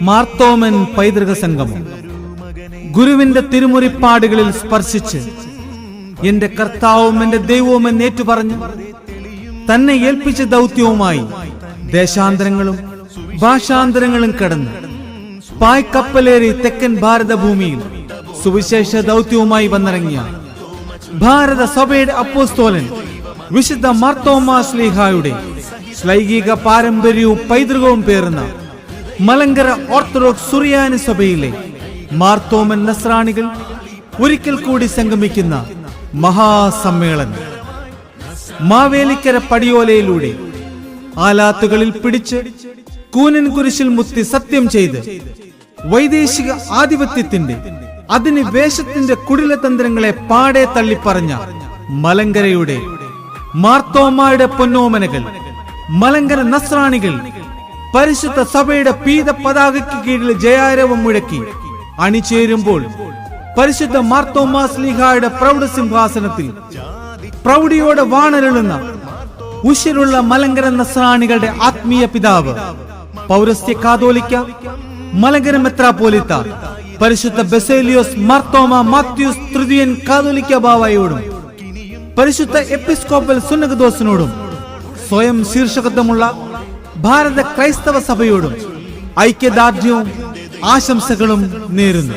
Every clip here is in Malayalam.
മാർത്തോമൻ പൈതൃക സംഗമം. ഗുരുവിന്റെ തിരുമുറിപ്പാടുകളിൽ സ്പർശിച്ച് എന്റെ കർത്താവും എന്റെ ദൈവവും എന്ന് ഏറ്റുപറഞ്ഞു തന്നെ ഏൽപ്പിച്ച ദൗത്യവുമായി ദേശാന്തരങ്ങളും ഭാഷാന്തരങ്ങളും കടന്ന് പായ്ക്കപ്പലേറി തെക്കൻ ഭാരതഭൂമിയിൽ സുവിശേഷ ദൗത്യവുമായി വന്നിറങ്ങിയ ഭാരത സഭയുടെ അപ്പോസ്തോലൻ വിശുദ്ധ മാർത്തോമാസ്ലിഹായുടെ സ്ലൈകിക പാരമ്പര്യവും പൈതൃകവും പേറുന്ന മലങ്കര ഓർത്തഡോക്സ് സുറിയാനി സഭയിലെ മാർത്തോമൻ നസ്രാണികൾ ഒരിക്കൽ കൂടി സംഗമിക്കുന്ന മഹാസമ്മേളനം. മാവേലിക്കര പടിയോലയിലൂടെ ആലാത്തുകളിൽ പിടിച്ച് കൂനൻ കുരിശിൽ മുത്തി സത്യം ചെയ്ത് വൈദേശിക ആധിപത്യത്തിന്റെ അതിന് വേഷത്തിന്റെ കുടിലതന്ത്രങ്ങളെ പാടെ തള്ളിപ്പറഞ്ഞ മലങ്കരയുടെ മാർത്തോമായുടെ പൊന്നോമനകൾ മലങ്കര നസ്രാണികൾ പരിശുദ്ധ സഭയുടെ പീത പതാകയ്ക്ക് കീഴിൽ ജയാരവം മുഴക്കി. അണിചേരുമ്പോൾ പരിശുദ്ധ മാർത്തോമാസ്ലിഹായുടെ പ്രൗഢ പ്രൗഢസിംഹാസനത്തിൽ പ്രൗഢിയോടെ വാണരുളുന്ന ഉശിരുള്ള മലങ്കര നസ്രാണികളുടെ ആത്മീയ പിതാവ് പൗരസ്ത്യ കാതോലിക്ക മലങ്കര മെത്രാപോലിത്ത പരിശുദ്ധ ബെസേലിയോസ് മാർത്തോമ മാത്യൂസ് തൃതീയൻ കാതോലിക്ക ബാവായോടും പരിശുദ്ധ എപ്പിസ്കോപ്പൽ സുന്നകദോസിനോടും സ്വയം ശീർഷകത്വമുള്ള ഭാരത ക്രൈസ്തവ സഭയോടും ഐക്യദാർഢ്യവും ആശംസകളും നേരുന്നു.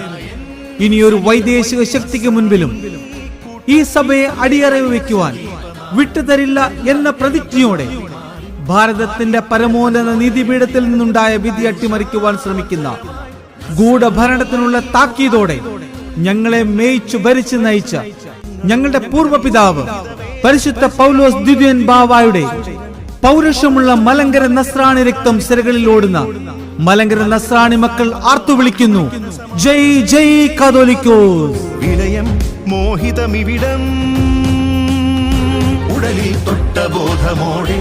ഇനിയൊരു വൈദേശിക ശക്തിക്ക് മുൻപിലും ഈ സഭയെ അടിയറവ് വയ്ക്കുവാൻ വിട്ടുതരില്ല എന്ന പ്രതിജ്ഞയോടെ ഭാരതത്തിന്റെ പരമോന്നത നീതിപീഠത്തിൽ നിന്നുണ്ടായ വിധി അട്ടിമറിക്കുവാൻ ശ്രമിക്കുന്ന ഗൂഢഭരണത്തിനുള്ള താക്കീതോടെ ഞങ്ങളെ മേയിച്ചു ഭരിച്ചു നയിച്ച ഞങ്ങളുടെ പൂർവപിതാവ് പരിശുദ്ധ പൗലോസ് ദിവ്യൻ ബാവായുടെ പൗരുഷമുള്ള മലങ്കര നസ്രാണി രക്തം സിരകളിൽ ഓടുന്ന മലങ്കര നസ്രാണി മക്കൾ ആർത്തു വിളിക്കുന്നു. ജയ് ജയ് കാതോലിക്കോസ്. വിലയം മോഹിതമിവിടം. ഉടലിൽ തൊട്ട ബോധമോടെ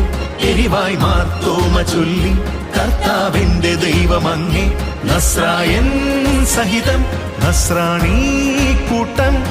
എരിവായി മാർത്തോമ ചൊല്ലി കർത്താവിന്റെ ദൈവമങ്ങേ നസ്രായൻ സഹിതം നസ്രാണി കൂട്ടം